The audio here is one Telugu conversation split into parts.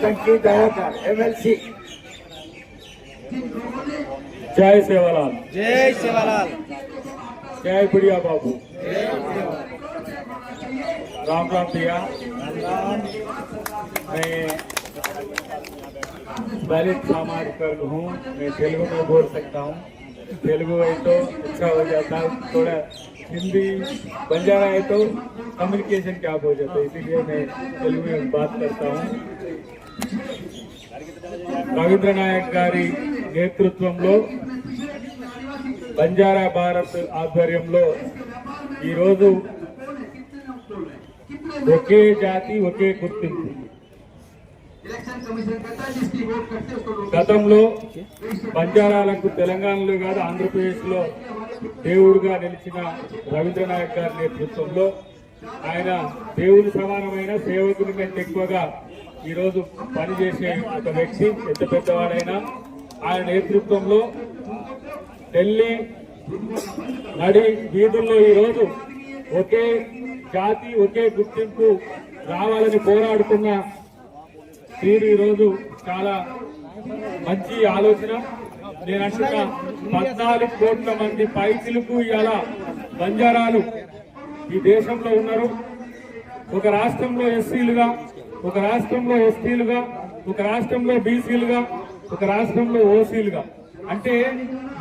कंकी दयाकर एमएलसी जय सेवालाल। जय सेवालाल। जय बुढ़िया बाबू। राम राम भैया। मैं दलित सामाजिक वर्ग हूँ मैं तेलुगु में बोल सकता हूँ। तेलुगु है तो अच्छा हो जाता है। थोड़ा हिंदी बंजारा है तो कम्युनिकेशन क्या हो जाता है? इसीलिए मैं तेलुगु में बात करता हूँ। రవీంద్ర నాయక్ గారి నేతృత్వంలో బంజారా భారత్ ఆధ్వర్యంలో ఈరోజు ఒకే జాతి ఒకే గుర్తింపు. గతంలో బంజారాలకు తెలంగాణలో కాదు ఆంధ్రప్రదేశ్లో దేవుడుగా నిలిచిన రవీంద్ర నాయక్ గారి నేతృత్వంలో ఆయన దేవుని సమానమైన సేవకుని కంటే ఎక్కువగా ఈరోజు పనిచేసే ఒక వ్యక్తి పెద్ద పెద్దవాడైనా ఆయన నేతృత్వంలో ఢిల్లీ నడి వీధుల్లో ఈరోజు ఒకే జాతి ఒకే గుర్తింపు రావాలని పోరాడుతున్న తీరు ఈరోజు చాలా మంచి ఆలోచన. నేను అంటున్నా పద్నాలుగు కోట్ల మంది పైసలకు ఇవాళ బంజారాలు ఈ దేశంలో ఉన్నారు. ఒక రాష్ట్రంలో ఎస్సీలుగా ఒక రాష్ట్రంలో ఎస్టీలుగా ఒక రాష్ట్రంలో బీసీలుగా ఒక రాష్ట్రంలో ఓసీలుగా. అంటే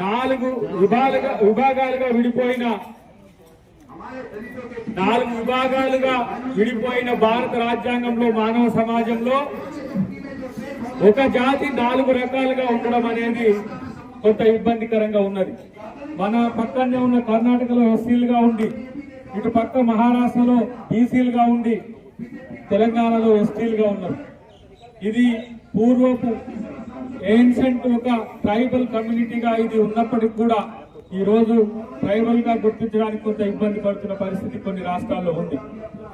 నాలుగు విభాగాలుగా విభాగాలుగా విడిపోయిన నాలుగు విభాగాలుగా విడిపోయిన భారత రాజ్యాంగంలో మానవ సమాజంలో ఒక జాతి నాలుగు రకాలుగా ఉండడం అనేది కొంత ఇబ్బందికరంగా ఉన్నది. మన పక్కనే ఉన్న కర్ణాటకలో ఎస్సీలుగా ఉండి ఇటు పక్క మహారాష్ట్రలో బీసీలుగా ఉండి తెలంగాణలో ఎస్టీలుగా ఉన్నారు. ఇది పూర్వపు ఏన్షంట్ ఒక ట్రైబల్ కమ్యూనిటీగా ఇది ఉన్నప్పటికి కూడా ఈ రోజు ట్రైబల్గా గుర్తించడానికి కొంత ఇబ్బంది పడుతున్న పరిస్థితి కొన్ని రాష్ట్రాల్లో ఉంది.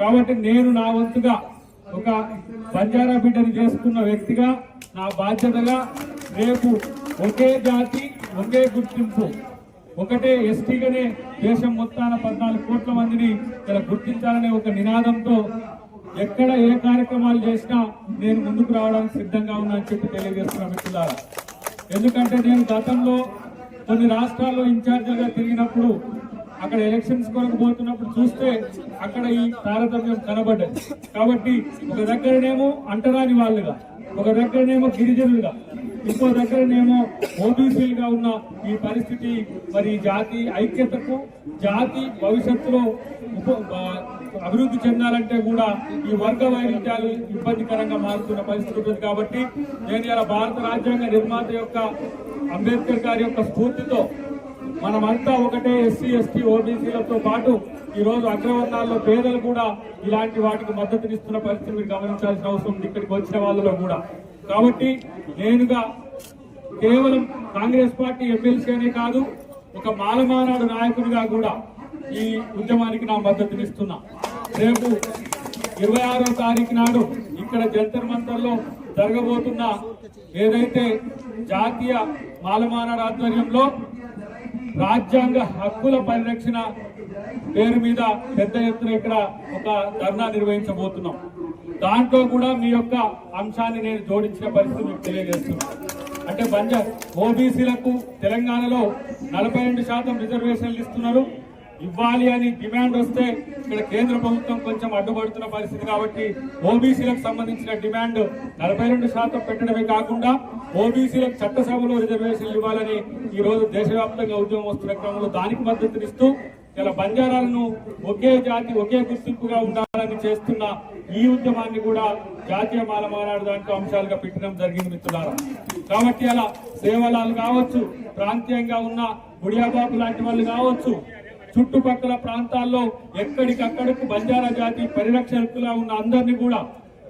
కాబట్టి నేను నా వంతుగా ఒక బంజారా బిడ్డను చేసుకున్న వ్యక్తిగా నా బాధ్యతగా రేపు ఒకే జాతి ఒకే గుర్తింపు ఒకటే ఎస్టీగానే దేశం మొత్తాన పద్నాలుగు కోట్ల మందిని ఇలా గుర్తించాలనే ఒక నినాదంతో ఎక్కడ ఏ కార్యక్రమాలు చేసినా నేను ముందుకు రావడానికి సిద్ధంగా ఉన్నా అని చెప్పి తెలియజేస్తున్నా మిత్రులారా. ఎందుకంటే నేను గతంలో కొన్ని రాష్ట్రాల్లో ఇన్ఛార్జిగా తిరిగినప్పుడు అక్కడ ఎలక్షన్స్ కొరకు పోతున్నప్పుడు చూస్తే అక్కడ ఈ తారతమ్యం కనబడ్డది. కాబట్టి ఒక దగ్గరనేమో అంటరాని వాళ్ళుగా ఒక దగ్గరనేమో గిరిజనులుగా ఇంకో దగ్గరనేమో ఓబీసీలుగా ఉన్న ఈ పరిస్థితి మరి జాతి ఐక్యతకు జాతి భవిష్యత్తులో ఉప అభివృద్ధి చెందాలంటే కూడా ఈ వర్గ వైరుధ్యాలు ఇబ్బందికరంగా మారుతున్న పరిస్థితి ఉంటుంది కాబట్టి నేను ఇలా భారత రాజ్యాంగ నిర్మాత యొక్క అంబేద్కర్ గారి యొక్క స్ఫూర్తితో మనమంతా ఒకటే ఎస్సీ ఎస్టీ ఓబీసీలతో పాటు ఈరోజు అగ్రవర్ణాల్లో పేదలు కూడా ఇలాంటి వాటికి మద్దతునిస్తున్న పరిస్థితి మీరు గమనించాల్సిన అవసరం ఉంది ఇక్కడికి వచ్చిన వాళ్ళలో కూడా. కాబట్టి నేనుగా కేవలం కాంగ్రెస్ పార్టీ ఎమ్మెల్సీ అనే కాదు ఒక మాలమానాడు నాయకుడిగా కూడా ఈ ఉద్యమానికి నా మద్దతునిస్తున్నా. రేపు ఇరవై ఆరో తారీఖు నాడు ఇక్కడ జంతర్ మంతర్లో జరగబోతున్న ఏదైతే జాతీయ మాలమానాడు ఆధ్వర్యంలో రాజ్యాంగ హక్కుల పరిరక్షణ పేరు మీద పెద్ద ఎత్తున ఇక్కడ ఒక ధర్నా నిర్వహించబోతున్నాం. దాంట్లో కూడా మీ యొక్క అంశాన్ని నేను జోడించిన పరిస్థితి మీకు తెలియజేస్తున్నాను అంటే బంజార్ ఓబీసీలకు తెలంగాణలో నలభై రెండు శాతం రిజర్వేషన్లు ఇస్తున్నారు. ఇవ్వాలి అని డిమాండ్ వస్తే ఇక్కడ కేంద్ర ప్రభుత్వం కొంచెం అడ్డుపడుతున్న పరిస్థితి కాబట్టి ఓబీసీలకు సంబంధించిన డిమాండ్ నలభై రెండు శాతం పెట్టడమే కాకుండా ఓబీసీలకు చట్టసభలో రిజర్వేషన్లు ఇవ్వాలని ఈ రోజు దేశవ్యాప్తంగా ఉద్యమం వస్తున్న క్రమంలో దానికి మద్దతునిస్తూ ఇలా బంజారాలను ఒకే జాతి ఒకే గుర్తింపుగా ఉండాలని చేస్తున్న ఈ ఉద్యమాన్ని కూడా జాతీయ మాల మానాడు దాంట్లో అంశాలుగా పెట్టడం జరిగింది మిత్రులారా. కాబట్టి అలా సేవలాలు కావచ్చు ప్రాంతీయంగా ఉన్న గుడియాబాబు లాంటి వాళ్ళు కావచ్చు చుట్టుపక్కల ప్రాంతాల్లో ఎక్కడికక్కడకు బంజారా జాతి పరిరక్షకులా ఉన్న అందరినీ కూడా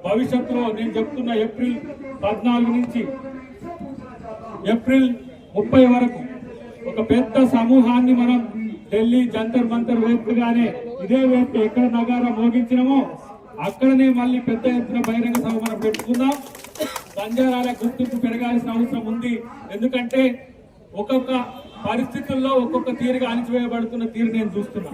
భవిష్యత్తులో నేను చెప్తున్న ఏప్రిల్ పద్నాలుగు నుంచి ఏప్రిల్ ముప్పై వరకు ఒక పెద్ద సమూహాన్ని మనం ఢిల్లీ జంతర్ మంతర్ వేపుగానే ఇదే వేపు ఎక్కడ నగారం మోగించినమో అక్కడనే మళ్ళీ పెద్ద ఎత్తున బహిరంగ సభ మనం పెట్టుకుందాం. బంజారాల గుర్తింపు పెరగాల్సిన అవసరం ఉంది. ఎందుకంటే ఒక్కొక్క పరిస్థితుల్లో ఒక్కొక్క తీరుగా అణిచివేయబడుతున్న తీరు నేను చూస్తున్నా.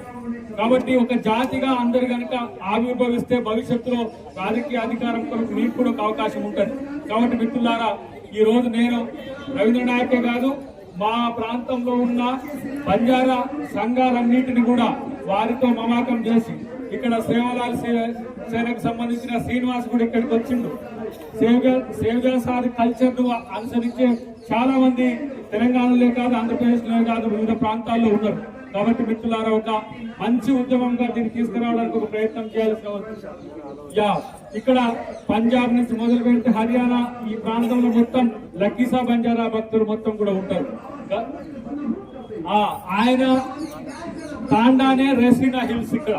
కాబట్టి ఒక జాతిగా అందరు కనుక ఆవిర్భవిస్తే భవిష్యత్తులో రాజకీయ అధికారం కొరకు మీకు కూడా ఒక అవకాశం ఉంటుంది. కాబట్టి మిత్రులారా ఈ రోజు నేను రవీంద్ర నాయకే కాదు మా ప్రాంతంలో ఉన్న బంజారా సంఘాలన్నింటినీ కూడా వారితో మమాకం చేసి ఇక్కడ సేవలాల్ సేనకు సంబంధించిన శ్రీనివాస్ కూడా ఇక్కడికి వచ్చిండు. సేవగా సేవ్గా సార్ కల్చర్ను అనుసరించే చాలా మంది తెలంగాణలో కాదు ఆంధ్రప్రదేశ్లో కాదు వివిధ ప్రాంతాల్లో ఉన్నారు. కాబట్టి మిత్రులారా ఒక మంచి ఉద్యమంగా దీన్ని తీసుకురావడానికి ఒక ప్రయత్నం చేయాల్సిన యా ఇక్కడ పంజాబ్ నుంచి మొదలు పెడితే హర్యానా ఈ ప్రాంతంలో మొత్తం లక్కీసా బంజారా భక్తులు మొత్తం కూడా ఉంటారు. ఆయన తాండానే రెసినా హిల్స్ ఇక్కడ.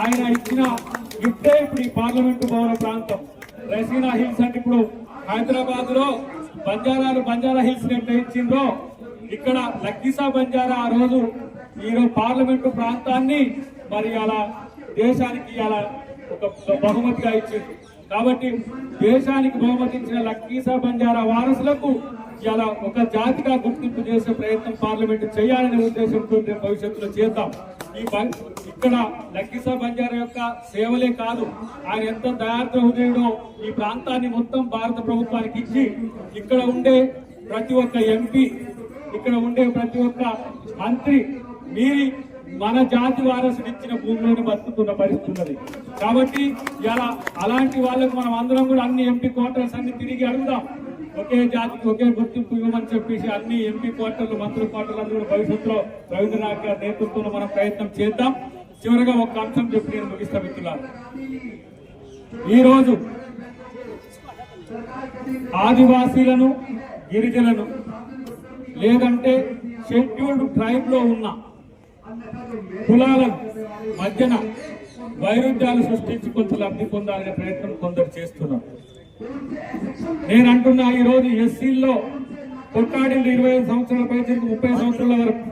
ఆయన ఇచ్చిన గిఫ్టే ఇప్పుడు ఈ పార్లమెంటు భవన ప్రాంతం. రసీనా హిల్స్ అంటే ఇప్పుడు హైదరాబాద్లో బంజారాలు బంజారా హిల్స్ నిర్ణయించిందో ఇక్కడ లక్కీసా బంజారా ఆ రోజు ఈ రోజు పార్లమెంటు ప్రాంతాన్ని మరి అలా దేశానికి అలా ఒక బహుమతిగా ఇచ్చింది కాబట్టి దేశానికి బహుమతి ఇచ్చిన లక్కీసా బంజారా వారసులకు ఇలా ఒక జాతిగా గుర్తింపు చేసే ప్రయత్నం పార్లమెంట్ చేయాలనే ఉద్దేశంతో భవిష్యత్తులో చేద్దాం. ఈ ఇక్కడ లక్కిసా బంజారా యొక్క సేవలే కాదు. ఆయన ఎంత దయార్థ హృదయుడో ఈ ప్రాంతాన్ని మొత్తం భారత ప్రభుత్వానికి ఇచ్చి ఇక్కడ ఉండే ప్రతి ఒక్క ఎంపీ ఇక్కడ ఉండే ప్రతి ఒక్క మంత్రి మీరి మన జాతి వారసుడు భూమిలోని బతుకుతున్న పరిస్థితి ఉన్నది. కాబట్టి ఇలా అలాంటి వాళ్ళకు మనం అందరం కూడా అన్ని ఎంపీ క్వార్టర్స్ అన్ని తిరిగి అడుగుదాం. ఒకే జాతికి ఒకే గుర్తింపు ఇవ్వమని చెప్పేసి అన్ని ఎంపీ క్వార్టర్లు మంత్రి క్వార్టర్లు అందరూ భవిష్యత్తులో రవీంద్రనాథ్ గారి నేతృత్వంలో మనం ప్రయత్నం చేద్దాం. చివరిగా ఒక అంశం చెప్పి నేను ముగిస్తా మిత్రులారు. ఈరోజు ఆదివాసీలను గిరిజలను లేదంటే షెడ్యూల్డ్ ట్రైబ్లో ఉన్న కులాల మధ్యన వైరుధ్యాలు సృష్టించి కొంత లబ్ధి పొందాలనే ప్రయత్నం కొందరు చేస్తున్నారు. నేను అంటున్నా ఈరోజు ఎస్సీల్లో కొట్టాడిలు ఇరవై ఐదు సంవత్సరాల పైకి ముప్పై సంవత్సరాల వరకు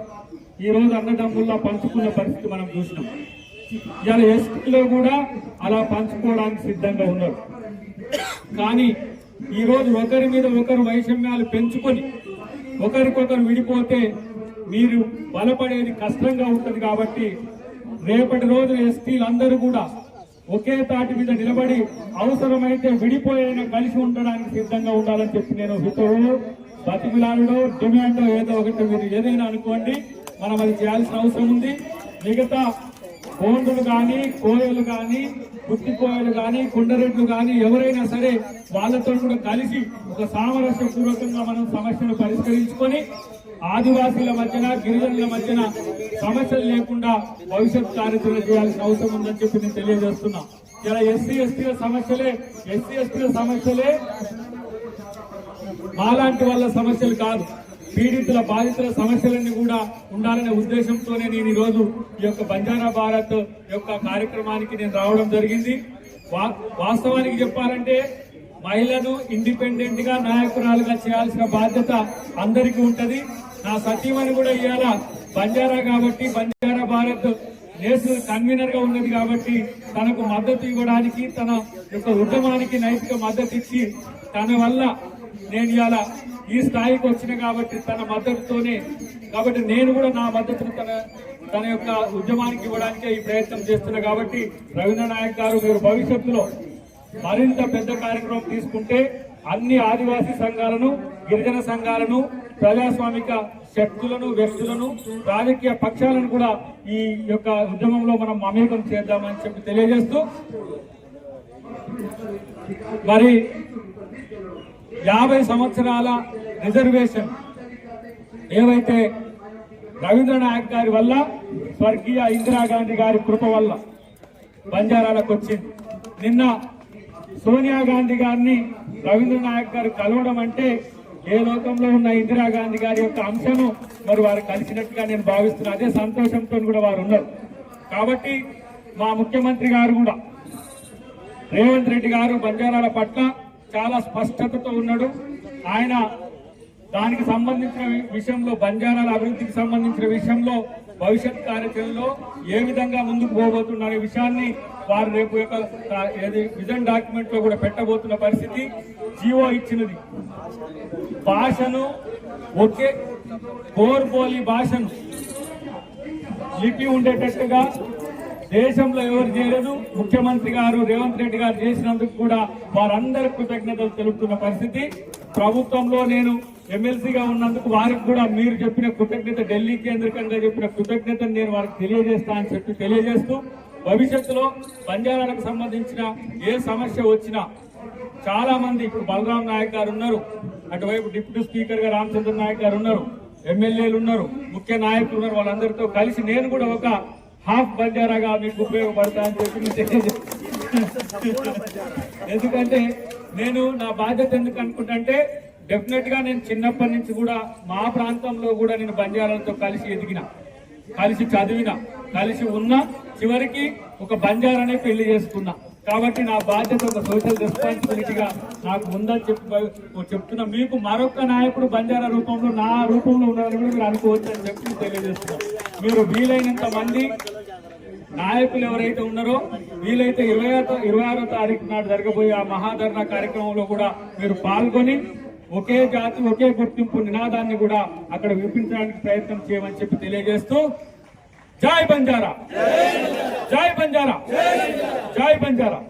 ఈ రోజు అన్నదమ్ముల్లా పంచుకున్న పరిస్థితి మనం చూసినాం. ఇవాళ ఎస్టీలో కూడా అలా పంచుకోవడానికి సిద్ధంగా ఉన్నారు. కానీ ఈరోజు ఒకరి మీద ఒకరు వైషమ్యాలు పెంచుకొని ఒకరికొకరు విడిపోతే మీరు బలపడేది కష్టంగా ఉంటుంది కాబట్టి రేపటి రోజు ఎస్టీలందరూ కూడా ఒకే తాటి మీద నిలబడి అవసరమైతే విడిపోయిన కలిసి ఉండడానికి సిద్ధంగా ఉండాలని చెప్పి నేను హితవు బతిమిలాడో డిమాండ్ ఏదో ఒకటి మీరు ఏదైనా అనుకోండి. మనం అది చేయాల్సిన అవసరం ఉంది. మిగతా కోండులు కానీ కోయలు కానీ గుత్తి కానీ కుండరెడ్లు కానీ ఎవరైనా సరే వాళ్ళతో కూడా కలిసి ఒక సామరస్య పూర్వకంగా మనం సమస్యను పరిష్కరించుకొని ఆదివాసీల మధ్యన గిరిజనుల మధ్యన సమస్యలు లేకుండా భవిష్యత్ కార్యాచరణ చేయాల్సిన అవసరం ఉందని చెప్పి నేను తెలియజేస్తున్నా. ఇలా ఎస్సీ ఎస్టీల సమస్యలే ఎస్సీ ఎస్టీల సమస్యలే మాలాంటి వాళ్ళ సమస్యలు కాదు. పీడితుల బాధితుల సమస్యలన్నీ కూడా ఉండాలనే ఉద్దేశంతోనే నేను ఈరోజు ఈ యొక్క బంజారా భారత్ యొక్క కార్యక్రమానికి నేను రావడం జరిగింది. వా- వాస్తవానికి చెప్పాలంటే మహిళను ఇండిపెండెంట్గా నాయకురాలుగా చేయాల్సిన బాధ్యత అందరికీ ఉంటది. నా సతీమణి కూడా ఇవాళ బంజారా కాబట్టి బంజారా భారత్ నేషనల్ కన్వీనర్గా ఉన్నది కాబట్టి తనకు మద్దతు ఇవ్వడానికి తన యొక్క ఉద్యమానికి నైతిక మద్దతు ఇచ్చి తన వల్ల నేను ఇవాళ ఈ స్థాయికి వచ్చిన కాబట్టి తన మద్దతుతోనే కాబట్టి నేను కూడా నా మద్దతును తన తన యొక్క ఉద్యమానికి ఇవ్వడానికే ఈ ప్రయత్నం చేస్తున్నా కాబట్టి రవీంద్ర నాయక్ గారు మీరు భవిష్యత్తులో మరింత పెద్ద కార్యక్రమం తీసుకుంటే అన్ని ఆదివాసీ సంఘాలను గిరిజన సంఘాలను ప్రజాస్వామిక శక్తులను వ్యక్తులను రాజకీయ పక్షాలను కూడా ఈ యొక్క ఉద్యమంలో మనం మమేకం చేద్దామని చెప్పి తెలియజేస్తూ మరి యాభై సంవత్సరాల రిజర్వేషన్ ఏవైతే రవీంద్రనాథ్ గారి వల్ల స్వర్గీయ ఇందిరాగాంధీ గారి కృప వల్ల బంజారాలకు వచ్చింది. నిన్న సోనియా గాంధీ గారిని రవీంద్రనాథ్ గారు కలవడం అంటే ఏ లోకంలో ఉన్న ఇందిరాగాంధీ గారి యొక్క అంశము మరి వారు కలిసినట్టుగా నేను భావిస్తున్నాను అదే సంతోషంతో కూడా వారు ఉన్నారు. కాబట్టి మా ముఖ్యమంత్రి గారు కూడా రేవంత్ రెడ్డి గారు బంజారాల పట్ల చాలా స్పష్టతతో ఉన్నాడు. ఆయన దానికి సంబంధించిన విషయంలో బంజారాల అభివృద్ధికి సంబంధించిన విషయంలో భవిష్యత్ కార్యాచరణలో ఏ విధంగా ముందుకు పోబోతున్న అనే విషయాన్ని వారు రేపు యొక్క ఏది విజన్ డాక్యుమెంట్లో కూడా పెట్టబోతున్న పరిస్థితి జీవో ఇచ్చినది. భాషను ఒకే కోర్బోలి భాషను లిపి ఉండేటట్టుగా దేశంలో ఎవరు చేయలేదు. ముఖ్యమంత్రి గారు రేవంత్ రెడ్డి గారు చేసినందుకు కూడా వారందరి కృతజ్ఞతలు తెలుపుతున్న పరిస్థితి. ప్రభుత్వంలో నేను ఎమ్మెల్సీగా ఉన్నందుకు వారికి కూడా మీరు చెప్పిన కృతజ్ఞత ఢిల్లీ కేంద్రకంగా చెప్పిన కృతజ్ఞతను నేను వారికి తెలియజేస్తా అని చెప్పి తెలియజేస్తూ భవిష్యత్తులో బంజారాలకు సంబంధించిన ఏ సమస్య వచ్చినా చాలా మంది ఇప్పుడు బలరాం నాయక్ గారు ఉన్నారు. అటువైపు డిప్యూటీ స్పీకర్గా రామచంద్ర నాయక్ గారు ఉన్నారు. ఎమ్మెల్యేలు ఉన్నారు. ముఖ్య నాయకులు ఉన్నారు. వాళ్ళందరితో కలిసి నేను కూడా ఒక హాఫ్ బంజారాగా మీకు ఉపయోగపడతా అని చెప్పి ఎందుకంటే నేను నా బాధ్యత ఎందుకు అనుకుంటే డెఫినెట్గా నేను చిన్నప్పటి నుంచి కూడా మా ప్రాంతంలో కూడా నేను బంజారాలతో కలిసి ఎదిగిన కలిసి చదివిన కలిసి ఉన్న చివరికి ఒక బంజారానే పెళ్ళి చేసుకున్నా. కాబట్టి నా బాధ్యత ఒక సోషల్ రెస్పాన్సిబిలిటీగా నాకు ఉందని చెప్పి చెప్తున్నా. మీకు మరొక నాయకుడు బంజారా రూపంలో నా రూపంలో ఉన్నారని కూడా మీరు అనుకోవచ్చు అని చెప్పి తెలియజేస్తున్నాను మీరు వీలైనంత మంది నాయకులు ఎవరైతే ఉన్నారో వీలైతే ఇరవై ఇరవై ఆరో తారీఖు నాడు జరగబోయే ఆ మహాధరణ కార్యక్రమంలో కూడా మీరు పాల్గొని ఒకే జాతి ఒకే గుర్తింపు నినాదాన్ని కూడా అక్కడ వినిపించడానికి ప్రయత్నం చేయమని చెప్పి తెలియజేస్తూ జాయ్ బంజారా. జాయ్ బంజారా. జాయ్ బంజారా.